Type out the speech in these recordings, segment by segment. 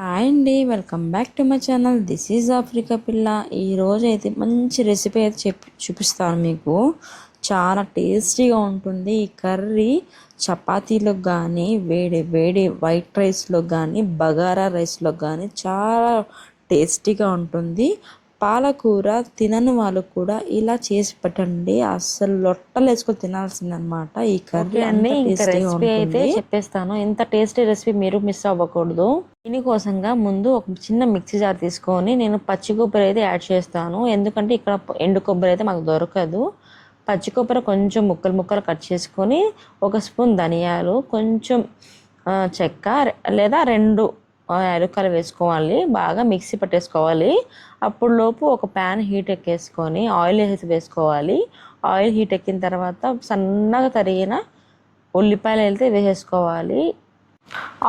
Hi అండి welcome back to my channel. This is Africa పిల్ల. ఈరోజు అయితే మంచి రెసిపీ అయితే చెప్పి చూపిస్తాను మీకు. చాలా టేస్టీగా ఉంటుంది ఈ కర్రీ. చపాతీలకు కానీ వేడి వేడి వైట్ రైస్లో కానీ బగారా రైస్లో కానీ చాలా టేస్టీగా ఉంటుంది. పాలకూర తినని వాళ్ళు కూడా ఇలా చేసి పెట్టండి. అస్సలు లొట్టలు వేసుకొని తినాల్సిందనమాట ఈ కర్రీ అండి టేస్టీగా రెసిపీ అయితే చెప్పేస్తాను. ఇంత టేస్టీ రెసిపీ మీరు మిస్ అవ్వకూడదు. దీనికోసంగా ముందు ఒక చిన్న మిక్సీ జార్ తీసుకొని నేను పచ్చి కొబ్బరి అయితే యాడ్ చేస్తాను. ఎందుకంటే ఇక్కడ ఎండు కొబ్బరి అయితే మాకు దొరకదు. పచ్చి కొబ్బరి కొంచెం ముక్కలు ముక్కలు కట్ చేసుకొని ఒక స్పూన్ ధనియాలు కొంచెం చెక్క లేదా రెండు ఆ, వేసుకోవాలి. బాగా మిక్సీ పట్టేసుకోవాలి. అప్పుడు లోపు ఒక ప్యాన్ హీట్ ఎక్కేసుకొని ఆయిల్ వేసి వేసుకోవాలి. ఆయిల్ హీట్ ఎక్కిన తర్వాత సన్నగా తరిగిన ఉల్లిపాయలు అయితే వేసేసుకోవాలి.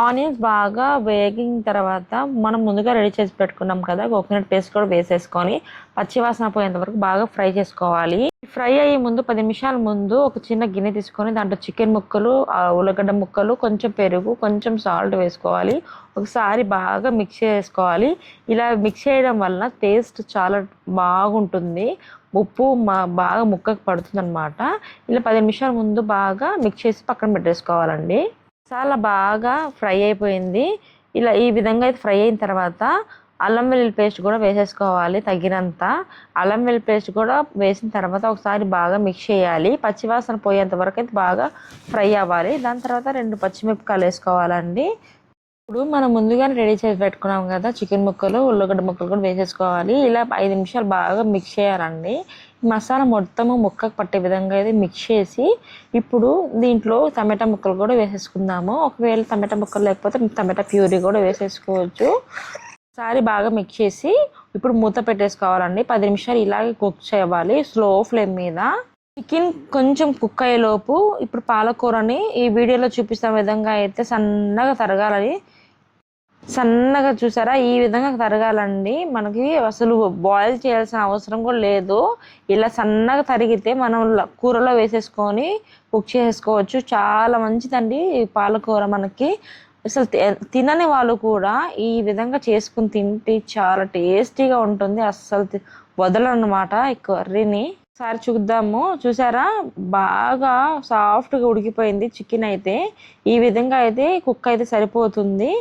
ఆనియన్స్ బాగా వేగిన తర్వాత మనం ముందుగా రెడీ చేసి పెట్టుకున్నాం కదా కోకోనట్ పేస్ట్ కూడా వేసేసుకొని పచ్చివాసన పోయేంత వరకు బాగా ఫ్రై చేసుకోవాలి. ఫ్రై అయ్యే ముందు పది నిమిషాల ముందు ఒక చిన్న గిన్నె తీసుకొని దాంట్లో చికెన్ ముక్కలు ఉల్లగడ్డ ముక్కలు కొంచెం పెరుగు కొంచెం సాల్ట్ వేసుకోవాలి. ఒకసారి బాగా మిక్స్ చేసుకోవాలి. ఇలా మిక్స్ చేయడం వల్ల టేస్ట్ చాలా బాగుంటుంది. ఉప్పు మా బాగా ముక్కకు పడుతుంది అనమాట ఇలా పది నిమిషాల ముందు బాగా మిక్స్ చేసి పక్కన పెట్టేసుకోవాలండి. చాలా బాగా ఫ్రై అయిపోయింది. ఇలా ఈ విధంగా అయితే ఫ్రై అయిన తర్వాత అల్లం వెల్లుల్లి పేస్ట్ కూడా వేసేసుకోవాలి తగినంత. అల్లం వెల్లుల్లి పేస్ట్ కూడా వేసిన తర్వాత ఒకసారి బాగా మిక్స్ చేయాలి. పచ్చివాసన పోయేంత వరకు అయితే బాగా ఫ్రై అవ్వాలి. దాని తర్వాత రెండు పచ్చిమిరపకాయలు వేసుకోవాలండి. ఇప్పుడు మనం ముందుగానే రెడీ చేసి పెట్టుకున్నాం కదా చికెన్ ముక్కలు ఉల్లగడ్డ ముక్కలు కూడా వేసేసుకోవాలి. ఇలా ఐదు నిమిషాలు బాగా మిక్స్ చేయాలండి. మసాలా మొత్తము ముక్కకు పట్టే విధంగా అయితే మిక్స్ చేసి ఇప్పుడు దీంట్లో టమాటా ముక్కలు కూడా వేసేసుకుందాము. ఒకవేళ టమాటా ముక్కలు లేకపోతే టమాటా ప్యూరీ కూడా వేసేసుకోవచ్చు. ఒకసారి బాగా మిక్స్ చేసి ఇప్పుడు మూత పెట్టేసుకోవాలండి. పది నిమిషాలు ఇలాగే కుక్ చేయాలి స్లో ఫ్లేమ్ మీద. చికెన్ కొంచెం కుక్ అయ్యేలోపు ఇప్పుడు పాలకూరని ఈ వీడియోలో చూపిస్తున్న విధంగా అయితే సన్నగా తరగాలని సన్నగా చూసారా? ఈ విధంగా తరగాలండి. మనకి అసలు బాయిల్ చేయాల్సిన అవసరం కూడా లేదు. ఇలా సన్నగా తరిగితే మనం కూరలో వేసేసుకొని కుక్ చేసుకోవచ్చు. చాలా మంచిదండి పాలకూర మనకి. అసలు తినని వాళ్ళు కూడా ఈ విధంగా చేసుకుని తింటే చాలా టేస్టీగా ఉంటుంది. అస్సలు వదలనమాట వదలన్నమాట ఈ కర్రీని. ఒకసారి చూద్దాము. చూసారా? బాగా సాఫ్ట్గా ఉడికిపోయింది చికెన్ అయితే. ఈ విధంగా అయితే కుక్ అయితే సరిపోతుంది.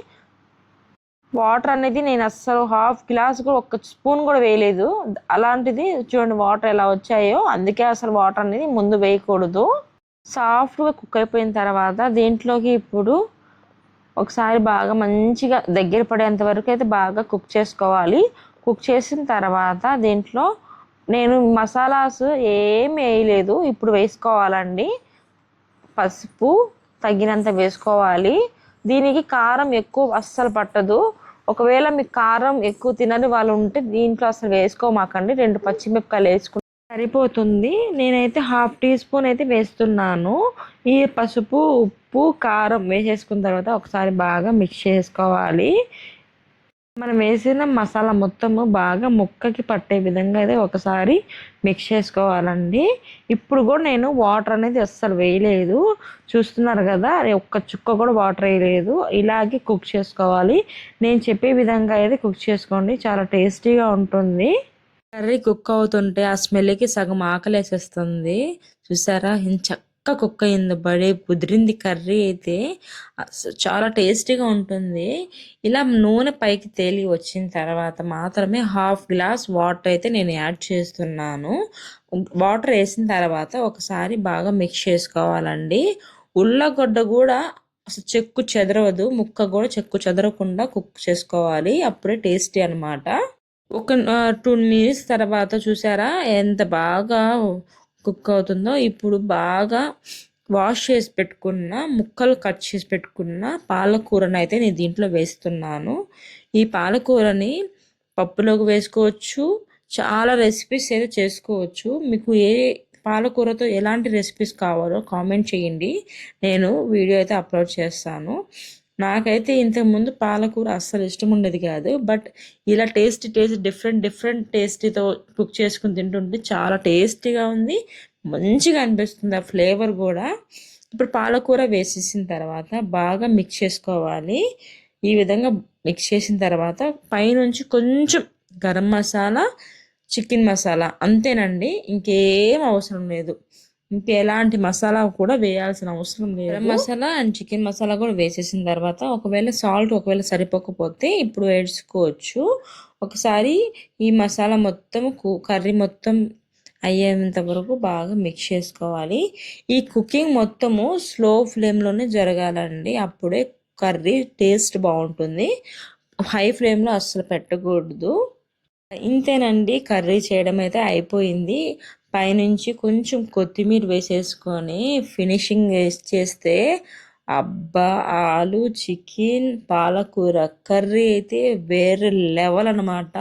వాటర్ అనేది నేను అస్సలు హాఫ్ గ్లాస్ కూడా ఒక్క స్పూన్ కూడా వేయలేదు. అలాంటిది చూడండి వాటర్ ఎలా వచ్చాయో. అందుకే అసలు వాటర్ అనేది ముందు వేయకూడదు. సాఫ్ట్గా కుక్ అయిపోయిన తర్వాత దీంట్లోకి ఇప్పుడు ఒకసారి బాగా మంచిగా దగ్గర పడేంత వరకు అయితే బాగా కుక్ చేసుకోవాలి. కుక్ చేసిన తర్వాత దీంట్లో నేను మసాలాస్ ఏమి వేయలేదు. ఇప్పుడు వేసుకోవాలండి. పసుపు తగినంత వేసుకోవాలి. దీనికి కారం ఎక్కువ అస్సలు పట్టదు. ఒకవేళ మీకు కారం ఎక్కువ తినని వాళ్ళు ఉంటే దీంట్లో అసలు వేసుకోమాకండి. రెండు పచ్చిమిరపకాయలు వేసుకుంటే సరిపోతుంది. నేనైతే హాఫ్ టీ స్పూన్ అయితే వేస్తున్నాను. ఈ పసుపు ఉప్పు కారం వేసేసుకున్న తర్వాత ఒకసారి బాగా మిక్స్ చేసుకోవాలి. మనం వేసిన మసాలా మొత్తము బాగా ముక్కకి పట్టే విధంగా అయితే ఒకసారి మిక్స్ చేసుకోవాలండి. ఇప్పుడు కూడా నేను వాటర్ అనేది అస్సలు వేయలేదు. చూస్తున్నారు కదా ఒక్క చుక్క కూడా వాటర్ వేయలేదు. ఇలాగే కుక్ చేసుకోవాలి. నేను చెప్పే విధంగా అయితే కుక్ చేసుకోండి. చాలా టేస్టీగా ఉంటుంది. కర్రీ కుక్ అవుతుంటే ఆ స్మెల్కి సగం ఆకలేసేస్తుంది. చూసారా? ఎంత ఒక్క కుక్క అయింది బడే కుదిరింది కర్రీ అయితే చాలా టేస్టీగా ఉంటుంది. ఇలా నూనె పైకి తేలి వచ్చిన తర్వాత మాత్రమే హాఫ్ గ్లాస్ వాటర్ అయితే నేను యాడ్ చేస్తున్నాను. వాటర్ వేసిన తర్వాత ఒకసారి బాగా మిక్స్ చేసుకోవాలండి. ఉల్లగడ్డ కూడా అసలు చెక్కు చెదరవదు ముక్క కూడా చెక్కు చెదరకుండా కుక్ చేసుకోవాలి. అప్పుడే టేస్టీ అన్నమాట. ఒక టూ మినిట్స్ తర్వాత చూసారా? ఎంత బాగా కుక్ అవుతుందో ఇప్పుడు బాగా వాష్ చేసి పెట్టుకున్న ముక్కలు కట్ చేసి పెట్టుకున్న పాలకూరని అయితే నేను దీంట్లో వేస్తున్నాను. ఈ పాలకూరని పప్పులోకి వేసుకోవచ్చు చాలా రెసిపీస్ అయితే చేసుకోవచ్చు. మీకు ఏ పాలకూరతో ఎలాంటి రెసిపీస్ కావాలో కామెంట్ చేయండి. నేను వీడియో అయితే అప్లోడ్ చేస్తాను. నాకైతే ఇంతకుముందు పాలకూర అస్సలు ఇష్టం ఉండేది కాదు. బట్ ఇలా టేస్ట్ టేస్ట్ డిఫరెంట్ డిఫరెంట్ టేస్టీతో కుక్ చేసుకుని తింటుంటే చాలా టేస్టీగా ఉంది. మంచిగా అనిపిస్తుంది ఆ ఫ్లేవర్ కూడా. ఇప్పుడు పాలకూర వేసేసిన తర్వాత బాగా మిక్స్ చేసుకోవాలి. ఈ విధంగా మిక్స్ చేసిన తర్వాత పైనుంచి కొంచెం గరం మసాలా చికెన్ మసాలా అంతేనండి. ఇంకేం అవసరం లేదు. ఇంకెలాంటి మసాలా కూడా వేయాల్సిన అవసరం లేదు. మసాలా అండ్ చికెన్ మసాలా కూడా వేసేసిన తర్వాత ఒకవేళ సాల్ట్ ఒకవేళ సరిపోకపోతే ఇప్పుడు వేసుకోవచ్చు. ఒకసారి ఈ మసాలా మొత్తం కర్రీ మొత్తం అయ్యేంత వరకు బాగా మిక్స్ చేసుకోవాలి. ఈ కుకింగ్ మొత్తము స్లో ఫ్లేమ్లోనే జరగాలండి. అప్పుడే కర్రీ టేస్ట్ బాగుంటుంది. హై ఫ్లేమ్లో అస్సలు పెట్టకూడదు. ఇంతేనండి. కర్రీ చేయడం అయితే అయిపోయింది. పైనుంచి కొంచెం కొత్తిమీర వేసేసుకొని ఫినిషింగ్ చేస్తే అబ్బా ఆలు చికెన్ పాలకూర కర్రీ అయితే వేరే లెవెల్ అనమాట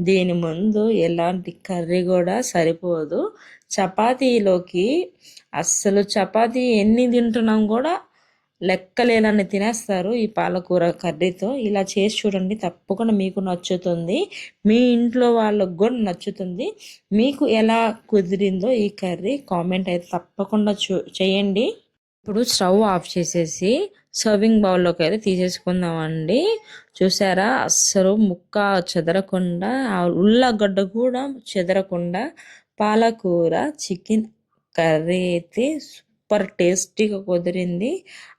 దీని ముందు ఎలాంటి కర్రీ కూడా సరిపోదు. చపాతీలోకి అస్సలు చపాతీ ఎన్ని తింటున్నాం కూడా లెక్కలేనన్ని తినేస్తారు ఈ పాలకూర కర్రీతో. ఇలా చేసి చూడండి తప్పకుండా మీకు నచ్చుతుంది. మీ ఇంట్లో వాళ్ళకు కూడా నచ్చుతుంది. మీకు ఎలా కుదిరిందో ఈ కర్రీ కామెంట్ అయితే తప్పకుండా చూ చేయండి. ఇప్పుడు స్టవ్ ఆఫ్ చేసేసి సర్వింగ్ బౌల్లోకి అయితే తీసేసుకుందామండి. చూసారా? అస్సలు ముక్క చెదరకుండా ఆ ఉల్లగడ్డ కూడా చెదరకుండా పాలకూర చికెన్ కర్రీ అయితే సూపర్ టేస్టీగా కుదిరింది.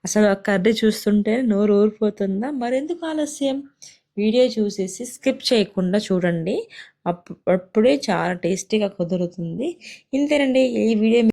అసలు ఆ కర్రీ చూస్తుంటే నోరు ఊరిపోతుందా? మరెందుకు ఆలస్యం? వీడియో చూసేసి స్కిప్ చేయకుండా చూడండి. అప్పు అప్పుడే చాలా టేస్టీగా కుదురుతుంది. ఇంతేనండి ఈ వీడియో